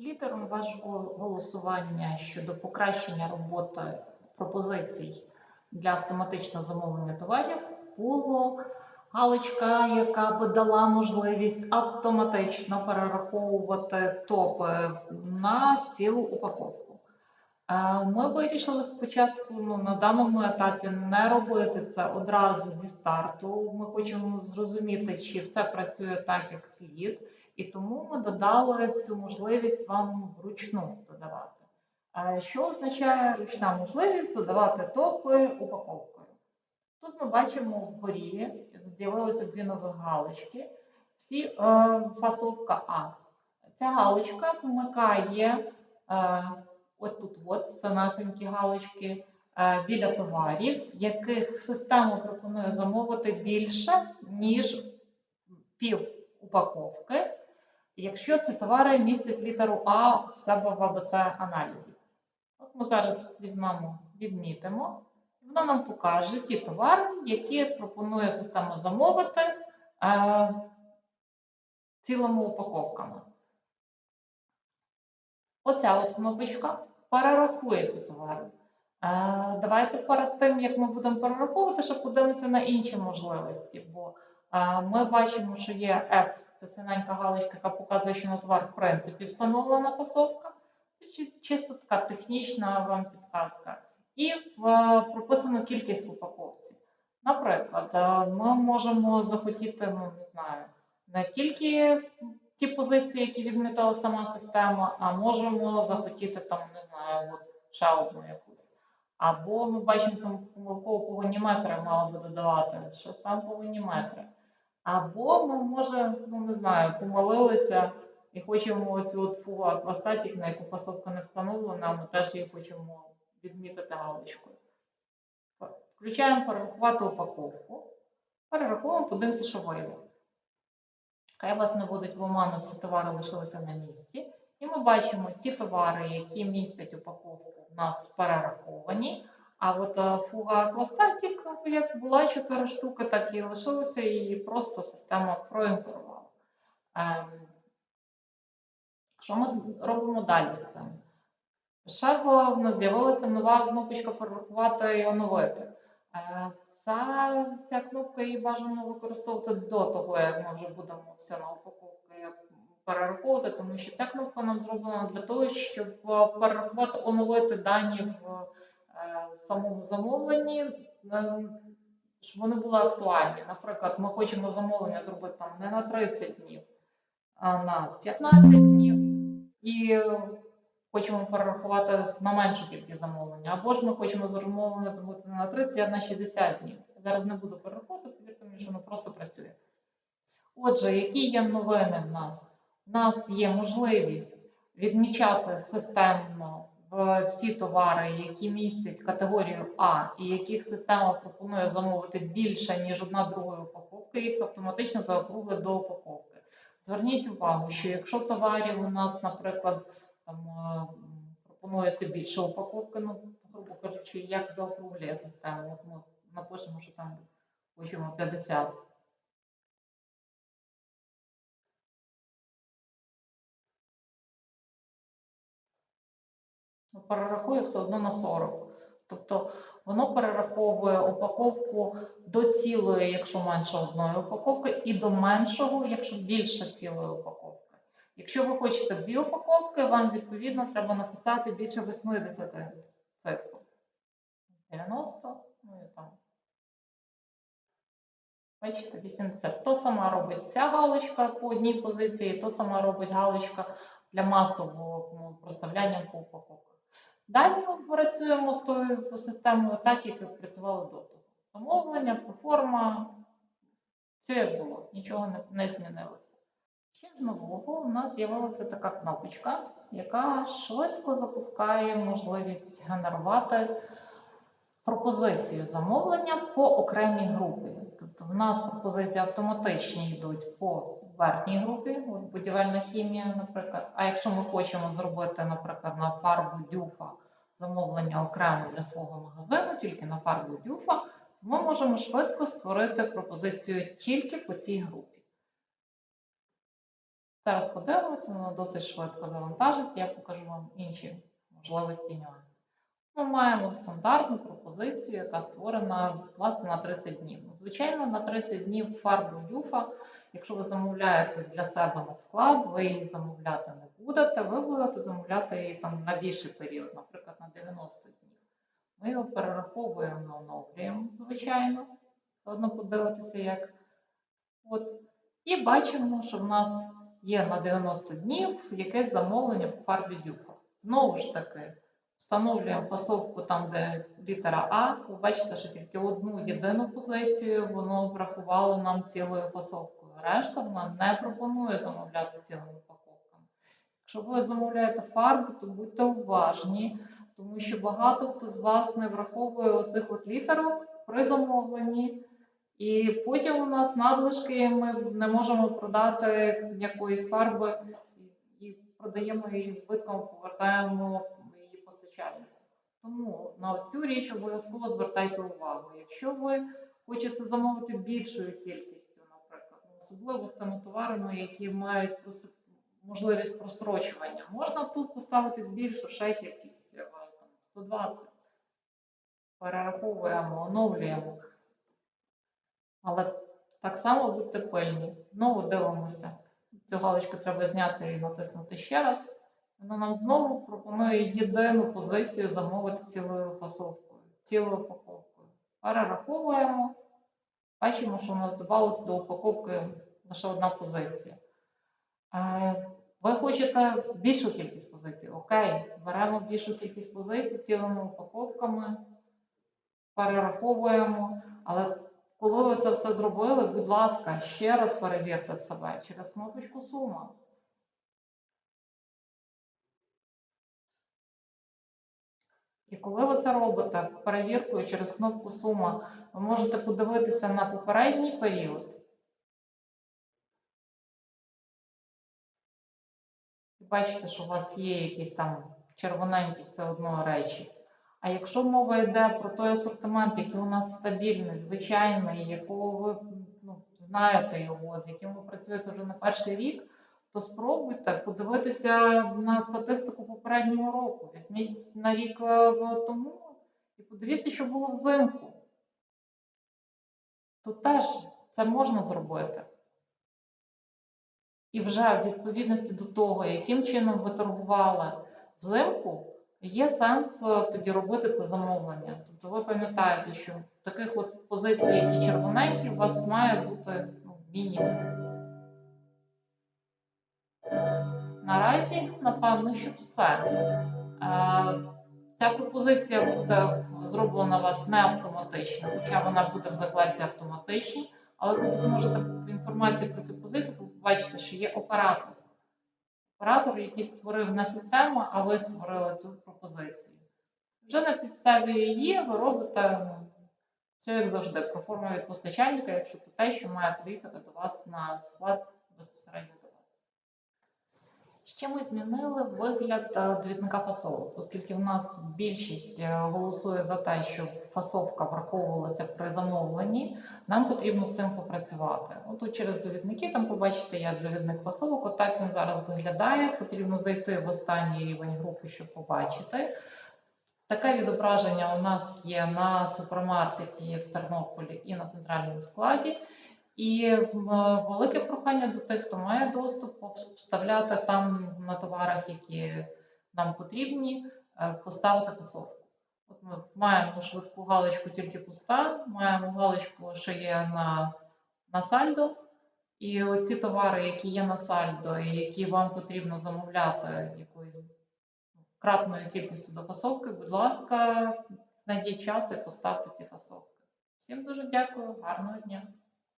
Лідером вашого голосування щодо покращення роботи пропозицій для автоматичного замовлення товарів було галочка, яка би дала можливість автоматично перераховувати топи на цілу упаковку. Е, Ми вирішили спочатку ну, на даному етапі не робити це одразу зі старту. Ми хочемо зрозуміти, чи все працює так, як слід. І тому ми додали цю можливість вам вручну додавати. Що означає ручна можливість додавати топи упаковкою? Тут ми бачимо вгорі з'явилися дві нові галочки. Всі е, фасовка А. Ця галочка вмикає е, от тут от самесенькі галочки е, біля товарів, яких система пропонує замовити більше, ніж пів упаковки, якщо ці товари містять літеру А в себе в АБЦ аналізі. От ми зараз візьмемо, відмітимо, і воно нам покаже ті товари, які пропонує система замовити е, цілими упаковками. Оця от кнопочка перерахує ці товари. Е, давайте перед тим, як ми будемо перераховувати, ще подивимося на інші можливості. Бо е, ми бачимо, що є F, це синенька галочка, яка показує, що на товар в принципі встановлена фасовка. Чисто така технічна вам підказка. І е, прописано кількість в упаковці. Наприклад, е, ми можемо захотіти, ну не знаю, не тільки ті позиції, які відмітила сама система, а можемо захотіти там, не знаю, от ще одну якусь. Або ми бачимо там помилково погоніметри мала би додавати, щось там погоніметри. Або ми може, ну не знаю, помилилися і хочемо оцю от фугу аквастатік, на яку пасовка не встановлена, ми теж її хочемо відмітити галочкою. Включаємо перерахувати упаковку. Перераховуємо, подивимося, що вийде. Хай вас не будуть в оману, всі товари лишилися на місці. І ми бачимо ті товари, які містять упаковку, у нас перераховані. А от фуга Аквастатік, як була 4 штуки, так і лишилося, і її просто система проігнорувала. Ем, Що ми робимо далі з цим? Ще в нас з'явилася нова кнопочка перерахувати і оновити. Е, Ця, ця кнопка її бажано використовувати до того, як ми вже будемо все на упаковці перераховувати, тому що ця кнопка нам зроблена для того, щоб е, перерахувати, оновити дані в самому замовленні, е, щоб вони були актуальні. Наприклад, ми хочемо замовлення зробити там не на 30 днів, а на 15 днів. І е, хочемо перерахувати на меншу кількість замовлення. Або ж ми хочемо замовлення зробити не на 30, а на 60 днів. Зараз не буду перераховувати, повірте мені, що воно просто працює. Отже, які є новини в нас? У нас є можливість відмічати системно всі товари, які містять категорію А, і яких система пропонує замовити більше, ніж одна другої упаковки, їх автоматично заокруглить до упаковки. Зверніть увагу, що якщо товарів у нас, наприклад, там е, пропонується більше упаковки, ну, грубо кажучи, як заокруглює система. От ми напишемо, що там хочемо 50. Перерахує все одно на 40. Тобто воно перераховує упаковку до цілої, якщо менше одної упаковки, і до меншого, якщо більше цілої упаковки. Якщо ви хочете дві упаковки, вам відповідно треба написати більше 80 цифр. 90, ну і там. Бачите, 80. То сама робить ця галочка по одній позиції, то сама робить галочка для масового ну, проставляння по упаковках. Далі ми працюємо з тою системою так, як працювали до того. Замовлення, проформа, все як було, нічого не, змінилося. Ще з нового у нас з'явилася така кнопочка, яка швидко запускає можливість генерувати пропозицію замовлення по окремій групі. Тобто в нас пропозиції автоматичні йдуть по верхній групі, будівельна хімія, наприклад. А якщо ми хочемо зробити, наприклад, на фарбу дюфа замовлення окремо для свого магазину, тільки на фарбу дюфа, ми можемо швидко створити пропозицію тільки по цій групі. Зараз подивимося, воно досить швидко завантажить, я покажу вам інші можливості нюанси. Ми маємо стандартну пропозицію, яка створена власне на 30 днів. Звичайно, на 30 днів фарбу Юфа, якщо ви замовляєте для себе на склад, ви її замовляти не будете, ви будете замовляти її там на більший період, наприклад, на 90 днів. Ми його перераховуємо, оновлюємо, звичайно. Одно подивитися, як. От. І бачимо, що в нас є на 90 днів якесь замовлення по фарбі Дюфа. Знову ж таки, встановлюємо фасовку там, де літера А. Ви бачите, що тільки одну єдину позицію воно врахувало нам цілою фасовкою. Решта вона не пропонує замовляти цілими упаковками. Якщо ви замовляєте фарбу, то будьте уважні, тому що багато хто з вас не враховує оцих от літерок при замовленні. І потім у нас надлишки, ми не можемо продати якоїсь фарби і продаємо її збитком, повертаємо її постачальнику. Тому на цю річ обов'язково звертайте увагу. Якщо ви хочете замовити наприклад, ну, особливо товарами, які мають можливість просрочування, можна тут поставити більшу ще кількість, е, там, 120. Перераховуємо, оновлюємо. Але так само будьте пильні. Знову дивимося. Цю галочку треба зняти і натиснути ще раз. Воно нам знову пропонує єдину позицію замовити цілою фасовкою, цілою упаковкою. Перераховуємо. Бачимо, що у нас додалося до упаковки лише одна позиція. Е, Ви хочете більшу кількість позицій? Окей, беремо більшу кількість позицій цілими упаковками, перераховуємо, але коли ви це все зробили, будь ласка, ще раз перевірте себе через кнопочку сума. І коли ви це робите перевіркою через кнопку сума, ви можете подивитися на попередній період. Бачите, що у вас є якісь там червоненькі все одно речі. А якщо мова йде про той асортимент, який у нас стабільний, звичайний, якого ви ну, знаєте його, з яким ви працюєте вже не перший рік, то спробуйте подивитися на статистику попереднього року. Візьміть на рік е, тому і подивіться, що було взимку. Тут теж це можна зробити. І вже в відповідності до того, яким чином ви торгували взимку, є сенс е, тоді робити це замовлення. Тобто ви пам'ятаєте, що таких от позицій, які червоненькі, у вас має бути ну, мінімум. Наразі, напевно, що все. Е, Ця пропозиція буде зроблена у вас не автоматично, хоча вона буде в закладці автоматичній, але ви зможете в інформації про цю позицію побачити, що є оператор. Оператор, який створив не систему, а ви створили цю пропозицію. Вже на підставі її ви робите ну, все як завжди, про форму від постачальника, якщо це те, що має приїхати до вас на склад. Ще ми змінили вигляд е, довідника фасовок, оскільки в нас більшість е, голосує за те, щоб фасовка враховувалася при замовленні, нам потрібно з цим попрацювати. Отут через довідники, там побачите, є довідник фасовок, отак він зараз виглядає. Потрібно зайти в останній рівень групи, щоб побачити. Таке відображення у нас є на супермаркеті в Тернополі і на центральному складі. І велике прохання до тих, хто має доступ, вставляти там на товарах, які нам потрібні, е, поставити фасовку. От ми маємо швидку галочку тільки пуста, маємо галочку, що є на, на сальдо. І оці товари, які є на сальдо, і які вам потрібно замовляти якоюсь кратною кількістю до фасовки, будь ласка, знайдіть час і поставте ці фасовки. Всім дуже дякую, гарного дня!